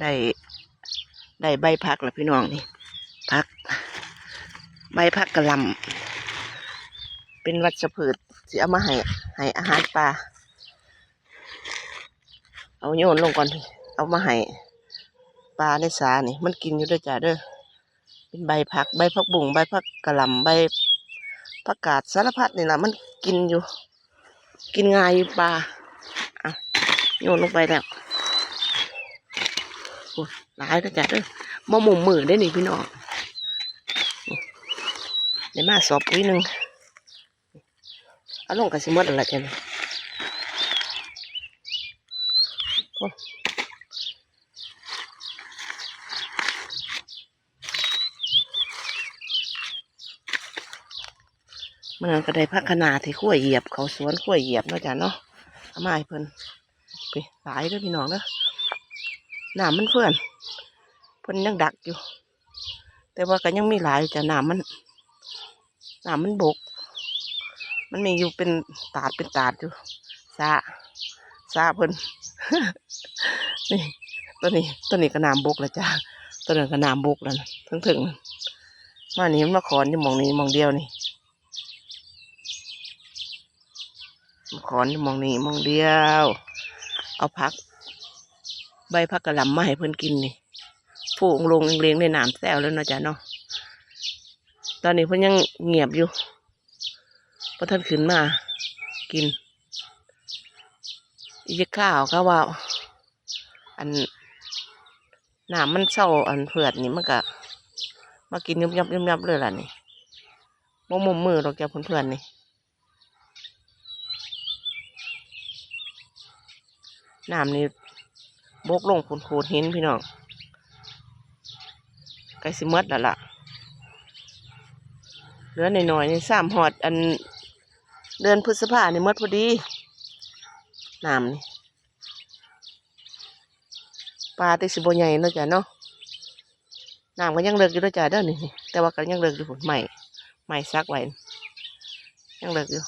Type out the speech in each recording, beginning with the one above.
ได้ได้ใบพักแล้วพี่น้องนี่พัก ใบพักกระลำเป็นวัชพืชสิเอามาให้ให้อาหารปลาเอาโยนลงก่อนพี่เอามาให้ปลาในสานี่ มันกินอยู่ด้วยจ้าเด้อเป็นใบพัก ใบพักบุ่งใบพักกระลำใบผักกาดสารพัดนี่แหละมันกินอยู่ กินง่ายปลาอะโยนลงไปแล้ว หลายแล้วจ้ะเด้อมอมุมมือได้หนี่พี่น้องเดี๋ยวมาสอบปุ๋ยหนึ่งเอาลงกับสิมดแล้วล่ะจ้ะเนี่ยโอ้ยมันก็ได้พักขนาที่ขั้วเหยียบ เขาสวนขั้วเหยียบนะจ้ะเนาะเอามาให้เพิ่นไปหลายด้อพี่น้องเด้อ น้ำมันเพื่อนเพิ่นยังดักอยู่ แต่ว่าก็ยังมีหลายอยู่จ้ะน้ำมันน้ำมันบก มันมีอยู่เป็นตาดเป็นตาดอยู่ซาซาเพิ่นนี่ตัวนี้ตัวนี้ก็น้ำบกแล้วจ้าตัวนั้ก็น้ำบกแล้วถึงถึงมานี่มันมาขอนอยู่มองนี้มองเดียวนี่มาขอนอยู่มองนี้มองเดียว เอาพัก ใบพักกระหลำมาให้เพิ่อนกินนี่ผูกลงเลี้ยงในน้ำแซวแล้วเนาะจ้ะเนาะตอนนี้เพิ่นยังเงียบอยู่พอท่านขึ้นมา กินอีกข้าวก็ว่า อันน้ำมันเศร้าอันเผือดนี่มันก็มากินยุบยับยุบยับเลยล่ะนี่บ่มุมมือดอกจ้ะเพื่อนๆนี่น้ำนี่ บกลงขูดขูดๆหินพี่น้องไก่สิมดแล้วล่ะเหลือหน่อยๆนี่สามหอดอันเดือนพฤษภานี่หมดพอดีน้ำนี่ปลาติสิบใหญ่เนาะจ้ะเนาะน้ำก็ยังเลิกอยู่เนาะจ้ะเด้อนี่แต่ว่าก็ยังเลิกอยู่ผลใหม่ใหม่ซักไว้ยังเลิกอยู่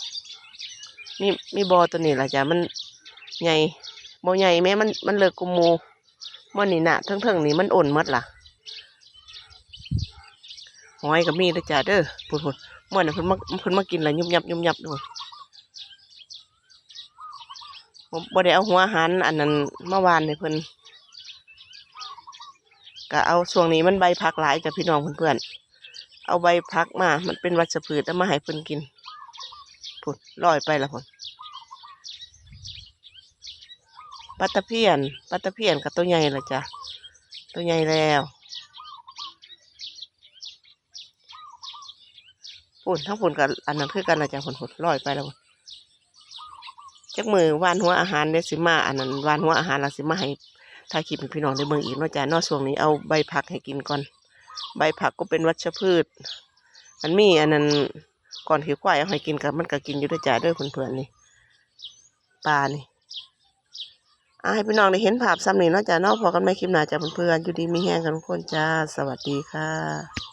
มีมีบอตัวนี้ละจ้ะมันใหญ่ บอใหญ่แม้มันมันเลิกกุมูมันนี่นะทั้งเทิงๆนี่มันอ่อนหมดล่ะหอยก็มีดจ้ะเด้อพูดพูดเมื่อน่ะเพิ่นมาเพิ่นมากินแล้วยุบยับยุบยับด้วยบ่บ่ได้เอาหัวอาหารอันนั้นเมื่อวานให้เพิ่นก็เอาช่วงนี้มันใบพักหลายจ้ะพี่น้องเพื่อนๆเอาใบพักมา มันเป็นวัชพืชเอามาให้เพิ่นกินพุ่นลอยไปละพุ่น ปลาตะเพียนปลาตะเพียนกับตัวใหญ่ละจ้ะ ตัวใหญ่แล้วพุ่นทั้งพุ่นกับอันนั้นคือกันละจ้ะพุ่นลอยไปแล้วจักมือวานหัวอาหารเดสิมาอันนั้นวานหัวอาหารเราสิมาให้ถ่ายคลิปให้พี่น้องได้เบิ่งอีกนาะจ้ะเนอกช่วงนี้เอาใบผักให้กินก่อน ใบผักก็เป็นวัชพืช มันมีอันนั้นก่อนขี้ควายเอาให้กินกับมันก็กินอยู่ด้วยจ้ะด้วยเพื่อนๆนี่ปลานี่ อะให้พี่น้องได้เห็นภาพซ้ำนี่เนาะจ้ะเนาะพอกันไม่คลิปหน้าจ้ะเพื่อนๆอยู่ดีมีแห้งกันทุกคนจ้า สวัสดีค่ะ